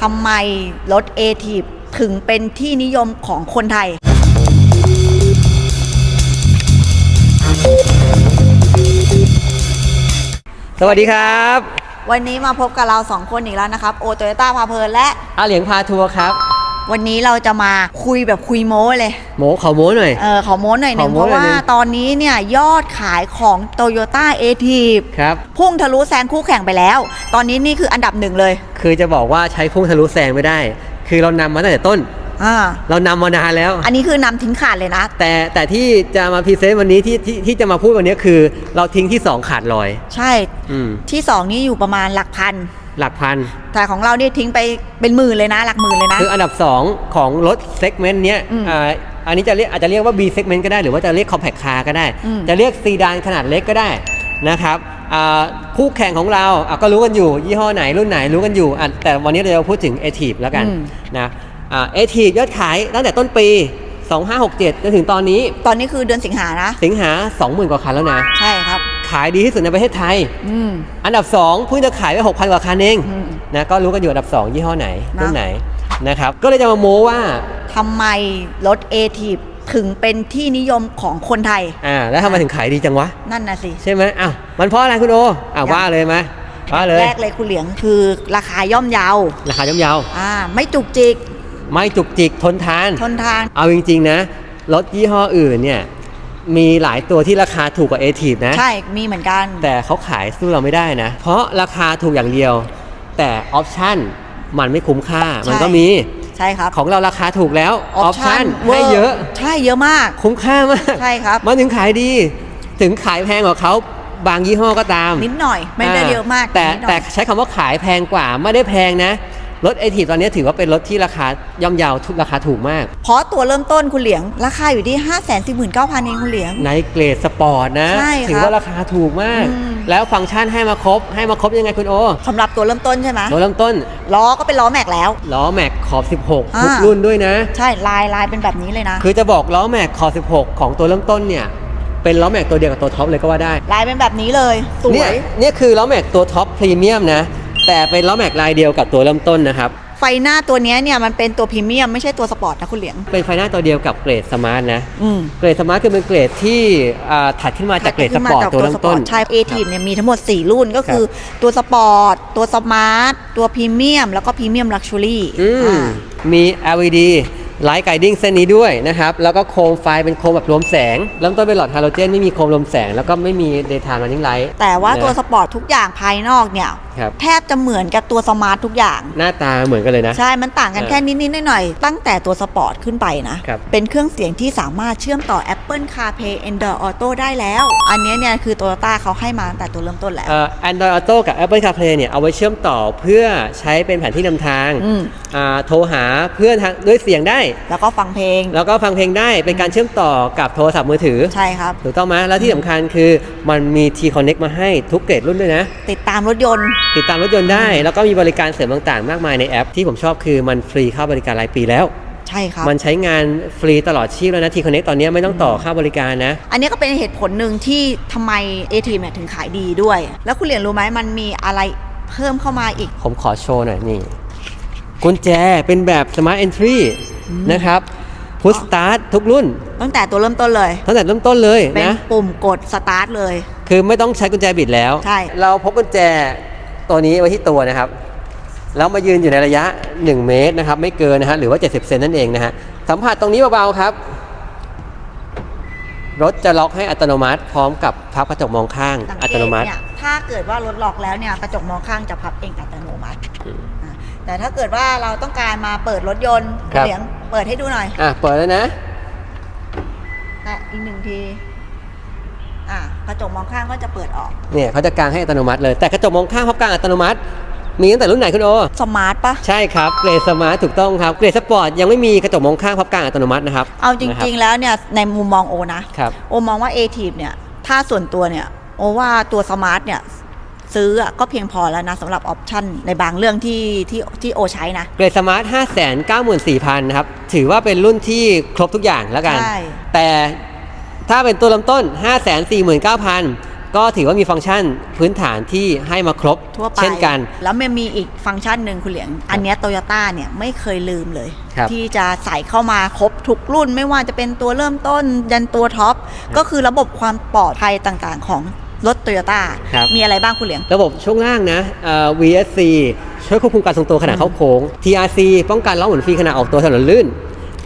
ทำไมรถ a t ทีถึงเป็นที่นิยมของคนไทย สวัสดีครับวันนี้มาพบกับเราสองคนอีกแล้วนะครับ โอโตโยต้าพาเพลินและอาเหลียงพาทัวร์ครับ วันนี้เราจะมาคุยแบบคุยโม้เลยโหมขอโม้หน่อย เออขอโม้หน่อยหนึ่งขอเพโม้ราะหน่อยว่าหนึ่ง ตอนนี้เนี่ยยอดขายของ t o y o ต้าเอทีฟครับ พุ่งทะลุแซงคู่แข่งไปแล้ว ตอนนี้นี่คืออันดับหนึ่งเลยคือจะบอกว่าใช้พุ่งทะลุแซงไม่ได้ คือเรานำมาตั้งแต่ต้น อ่าเรานำมานานแล้ว อันนี้คือนำทิ้งขาดเลยนะ แต่แต่ที่จะมาพรีเซนต์วันนี้ที่ที่ที่จะมาพูดวันนี้คือ เราทิ้งที่ 2 ขาดลอย ใช่อืมที่สองนี่อยู่ประมาณหลักพัน หลักพัน แต่ของเราเนี่ยทิ้งไปเป็นหมื่นเลยนะ หลักหมื่นเลยนะ คืออันดับ 2 ของรถเซกเมนต์เนี้ยอืมอ่าอันนี้จะเรียกอาจจะเรียกว่า B segment ก็ได้ หรือว่าจะเรียก compact car ก็ได้ อืม จะเรียกซีดานขนาดเล็กก็ได้นะครับอ่าคู่แข่งของเราอะก็รู้กันอยู่ ยี่ห้อไหนรุ่นไหนรู้กันอยู่อะแต่วันนี้เราจะพูดถึง a t i v แล้วกันอืม นะอ่า a t i v ยอดขายตั้งแต่ต้นปี 2567จนถึงตอนนี้ตอนนี้คือเดือนสิงหานะ สิงหา 20,000 กว่าคันแล้วนะ ใช่ครับ ขายดีที่สุดในประเทศไทย อืม อันดับ 2 เพิ่งจะขายไป 6,000 กว่าคันเอง อืม นะก็รู้กันอยู่อันดับ 2 ยี่ห้อไหนนะ รุ่นไหนนะครับก็เลยจะมาโม้ว่าทำไมรถ a t ทีถึงเป็นที่นิยมของคนไทย อ่าแล้วทำไมถึงขายดีจังวะ นั่นนะสิ ใช่ไหมอ้าวมันเพราะอะไรคุณโออ่าว่าเลยไหมว่าเลย แรกเลยคุณเหลียงคือราคาย่อมเยาวราคาย่อมเยาวอ่าไม่จุกจิกไม่จุกจิกทนทาน ทนทาน เอาจริงๆนะ รถยี่ห้ออื่นเนี่ยมีหลายตัวที่ราคาถูกกว่าเอทีฟนะ ใช่มีเหมือนกัน แต่เขาขายสู้เราไม่ได้นะ เพราะราคาถูกอย่างเดียว แต่ออปชั่นมันไม่คุ้มค่า มันก็มีใช่ครับ ของเราราคาถูกแล้วออปชั่นวให้เยอะใช่เยอะมาก คุ้มค่ามากใช่ครับมันถึงขายดี ถึงขายแพงกว่าเขาบางยี่ห้อก็ตาม นิดหน่อยไม่ได้เยอะมากแต่นิดหน่อยแต่ใช้คำว่าขายแพงกว่าไม่ได้แพงนะ รถไอทีตอนนี้ถือว่าเป็นรถที่ราคาย่อมเยาวทุกราคาถูกมาก เพราะตัวเริ่มต้นคุณเหลียง ราคาอยู่ที่ 5 4 9 0 0 0เองคุณเหลียง ในเกรดสปอร์ตนะ ใช่ครับถืว่าราคาถูกมาก อืม แล้วฟังก์ชันให้มาครบ ให้มาครบยังไงคุณโอสำหรับตัวเริ่มต้นใช่ไหมตัวเริ่มต้นล้อก็เป็นล้อแม็กแล้ว ล้อแม็กขอบ 16 ทุกอ่า รุ่นด้วยนะ ใช่ลายลายเป็นแบบนี้เลยนะ คือจะบอกล้อแม็กขอบ 16 ของตัวเริ่มต้นเนี่ย เป็นล้อแม็กตัวเดียวกับตัวท็อปเลยก็ว่าได้ ลายเป็นแบบนี้เลยสวเนี่ยย เนี่ยคือล้อแม็กตัวท็อปพรีเมียมนะ แต่เป็นล้อแม็กลายเดียวกับตัวเริ่มต้นนะครับ ไฟหน้าตัวเนี้ยเนี่ยมันเป็นตัวพรีเมียมไม่ใช่ตัวสปอร์ตนะคุณเหลียง เป็นไฟหน้าตัวเดียวกับเกรดสมาร์ทนะอืมเกรดสมาร์ทคือเป็นเกรดที่อ่าถัดขึ้นมาจากเกรดสปอร์ตตัวเริ่มต้น ใช่เอทีเนี่ยมีทั้งหมด 4 รุ่นก็คือตัวสปอร์ตตัวสมาร์ทตัวพรีเมียมแล้วก็พรีเมียมลักชัวรี่อืมมี LED ไลท์ไกดิ้งเส้นนี้ด้วยนะครับ แล้วก็โคมไฟเป็นโคมแบบรวมแสง เริ่มต้นเป็นหลอดฮาโลเจนไม่มีโคมรวมแสง แล้วก็ไม่มีเดย์ไทม์รันนิ่งไลท์แต่ว่าตัวสปอร์ตทุกอย่างภายนอกเนี่ย ครับ แทบจะเหมือนกับตัวสมาร์ททุกอย่าง หน้าตาเหมือนกันเลยนะ ใช่ มันต่างกันเออแค่นิดๆหน่อยๆตั้งแต่ตัวสปอร์ตขึ้นไปนะ ครับ เป็นเครื่องเสียงที่สามารถเชื่อมต่อ Apple CarPlay Android Auto ได้แล้ว อันเนี้ยเนี่ยคือ Toyota เขาให้มาตั้งแต่ตัวเริ่มต้นแล้ว เอ่อ Android Auto กับ Apple CarPlay เนี่ยเอาไว้เชื่อมต่อเพื่อใช้เป็นแผนที่นำทางอืม อ่าโทรหาเพื่อนทางด้วยเสียงได้แล้วก็ฟังเพลง แล้วก็ฟังเพลงได้เป็นการเชื่อมต่อกับโทรศัพท์มือถือ ใช่ครับ ถูกต้องไหมแล้วที่สำคัญคือมันมี T Connect มาให้ทุกเกรดรุ่นด้วยนะ ติดตามรถยนต์ ติดตามรถยนต์ได้ แล้วก็มีบริการเสริมต่างๆ มากมายในแอป ที่ผมชอบคือมันฟรีค่าบริการรายปีแล้ว ใช่ครับ มันใช้งานฟรีตลอดชีพแล้วนะ T Connect ตอนนี้ไม่ต้องต่อค่าบริการนะ อันนี้ก็เป็นเหตุผลหนึ่งที่ทำไม a t เนี่ยถึงขายดีด้วย แล้วคุณเหรียญรู้ไหมมันมีอะไรเพิ่มเข้ามาอีก ผมขอโชว์หน่อยนี่กุญแจเป็นแบบ Smart Entry นะครับ Push Start ทุกรุ่น ตั้งแต่ตัวเริ่มต้นเลย ตั้งแต่เริ่มต้นเลยเป็นนะ ปุ่มกดสตาร์ทเลย คือไม่ต้องใช้กุญแจบิดแล้ว ใช่ เราพกกุญแจตัวนี้ไว้ที่ตัวนะครับ แล้วมายืนอยู่ในระยะ 1 เมตรนะครับ ไม่เกินนะฮะหรือว่า 70 เซนนั่นเองนะฮะสัมผัสตรงนี้เบาๆครับ รถจะล็อกให้อัตโนมัติ พร้อมกับพับกระจกมองข้างสังอัเกตตโนมัติ เนี่ยถ้าเกิดว่ารถล็อกแล้วเนี่ยกระจกมองข้างจะพับเองอัตโนมัติอืมอะแต่ถ้าเกิดว่าเราต้องการมาเปิดรถยนต์ครับเหลียง เปิดให้ดูหน่อยอะเปิดแล้วนะแตะอีกหนึ่งที อะกระจกมองข้างก็จะเปิดออก เนี่ยเขาจะกางให้อัตโนมัติเลย แต่กระจกมองข้างพับกางอัตโนมัติ มีตั้งแต่รุ่นไหนคุณโอ สมาร์ทปะใช่ครับ เกรดสมาร์ทถูกต้องครับ เกรดสปอร์ตยังไม่มีกระจกมองข้างพับกางอัตโนมัตินะครับเอาจนะคริบงๆ แล้วเนี่ยในมุมมองโอนะ ครับ โอมองว่า a t เนี่ย ถ้าส่วนตัวเนี่ย โอว่าตัวสมาร์ทเนี่ย ซื้ออะก็เพียงพอแล้วนะสำหรับออปชั่นในบางเรื่องที่ที่ที่โอใช้นะ เกรดสมาร์ท 5 9 4 0 0 0นะครับ ถือว่าเป็นรุ่นที่ครบทุกอย่างแล้วกัน ใช่ แต่ถ้าเป็นตัวลำต้น 5 4 9 0 0 0ก็ก็ถือว่ามีฟังก์ชันพื้นฐานที่ให้มาครบ ทั่วไปเช่นกัน แล้วมันมีอีกฟังก์ชันหนึ่งคุณเหลียง อันเนี้โตโยต้าเนี่ยไม่เคยลืมเลย ครับที่จะใส่เข้ามาครบทุกรุ่นไม่ว่าจะเป็นตัวเริ่มต้นยันตัวท็อป ก็คือระบบความปลอดภัยต่างๆ ของ รถโตโยต้าครับ มีอะไรบ้างคุณเหลียง ระบบช่วงล่างนะเอ่อ VSC ช่วยควบคุมการทรงตัวขณะเข้าโค้ง TRC ป้องกันล้อหมุนฟรีขณะออกตัวถนนลื่น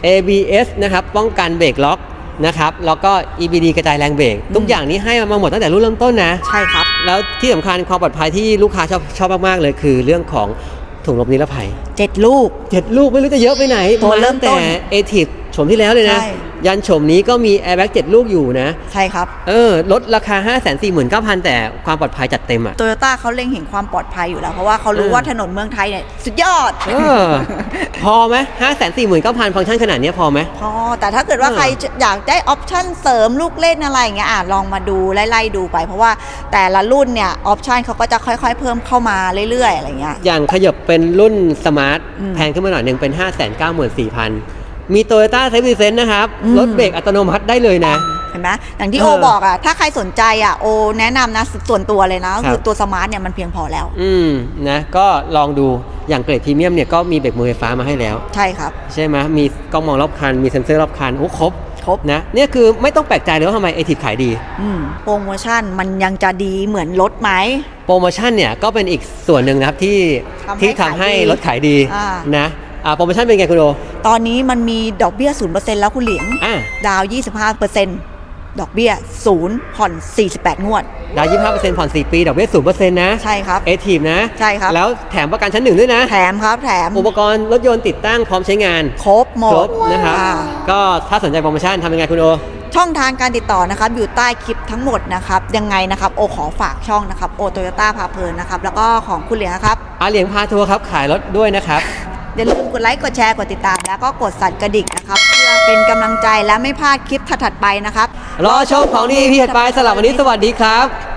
ABS นะครับป้องกันเบรกล็อกนะครับแล้วก็ EBD กระจายแรงเบรกทุกอย่างนี้ให้มาหมดตั้งแต่รุ่นเริ่มต้นนะ ใช่ครับ แล้วที่สำคัญความปลอดภัยที่ลูกค้าชอบชอบมาก ๆ เลยคือเรื่องของถุงลมนิรภัย เจ็ดลูก เจ็ดลูกไม่รู้จะเยอะไปไหนตัวเริ่มต้น แต่เอที ฟชมที่แล้วเลยนะ ใช่ ยันชมนี้ก็มีแอร์แบ็กเจ็ดลูกอยู่นะ ใช่ครับ เออลดราคา 5 4 9 0 0 0 แต่ความปลอดภัยจัดเต็มอะ โตโยต้าเขาเล็งเห็นความปลอดภัยอยู่แล้ว เพราะว่าเขารู้เออ ว่าถนนเมืองไทยเนี่ยสุดยอด เออ พอไหมห้าแสนสี่หมื่นเก้าพันฟังก์ชันขนาดเนี้ยพอไหม พอแต่ถ้าเกิดว่าเออใครจะอยากได้ออปชั่นเสริมลูกเล่นอะไรอย่างเงี้ยอะลองมาดูไล่ๆดูไป เพราะว่าแต่ละรุ่นเนี่ยออปชั่นเขาก็จะค่อยๆ เพิ่มเข้ามาเรื่อยๆอะไรเงี้ย อย่างขยับเป็นรุ่นสมาร์ทอืม แพงขึ้นมาหน่อยหนึ่งเป็น 5 9 4 0 0 0 มีโตโยต้าเซฟ i ีเซนนะครับ อืม รถเบรกอัตโนมัติได้เลยนะ เห็นไหมอย่างที่เอโออบอกอะ ถ้าใครสนใจอะ โอแนะนำนะส่วนตัวเลยนะก็ครับคือตัวสมาร์ทเนี่ยมันเพียงพอแล้ว อืมนะก็ลองดูอย่างเกรดพรีเมียมเนี่ยก็มีเบรกมือไฟฟ้ามาให้แล้ว ใช่ครับ ใช่ไหมมีกล้องมองรอบคัน มีเซ็นเซอร์รอบคัน โอ้ครบครบ นะเนี่ยคือไม่ต้องแปลกใจเลยว่าทำไมเอทีขายดี อืมโปรโมชั่นมันยังจะดีเหมือนรถไหม โปรโมชั่นเนี่ยก็เป็นอีกส่วนหนึ่งนะครับที่ทำให้ที่ทำให้ขายดีรถขายดีอ่านะ อ่าโปรโมชั่นเป็นไงคุณโอ ตอนนี้มันมีดอกเบี้ย 0%แล้วคุณเหลียง อ่า ดาว 25%ดอกเบี้ย 0 ผ่อน 48 งวด ดาวยี่ห้าเปอร์เซ็นต์ผ่อนสี่ปีดอกเบี้ยศูนย์เปอร์เซ็นต์นะใช่ครับ เอทีนะใช่ครับ แล้วแถมประกันชั้นหนึ่งด้วยนะ แถมครับ แถม อุปกรณ์รถยนต์ติดตั้งพร้อมใช้งานครบหมครดบนะครับอ่าก็ถ้าสนใจโปรโมชั่นทำยังไงคุณโอ ช่องทางการติดต่อนะครับ อยู่ใต้คลิปทั้งหมดนะครับ ยังไงนะครับ โอขอฝากช่องนะครับ โอโตโยต้าพาเพลินนะครับ แล้วก็ของคุณเหลียงนะครับ อาเหลียงพาทัวร์ครับ ขายรถด้วยนะครับ อย่าลืมกดไลค์ กดแชร์ กดติดตาม แล้วก็กดสั่นกระดิ่งนะครับ เพื่อเป็นกำลังใจและไม่พลาดคลิปถัดๆไปนะครับ รอชมของดีพี่ถัดไปสำหรับวันนี้สวัสดีครับ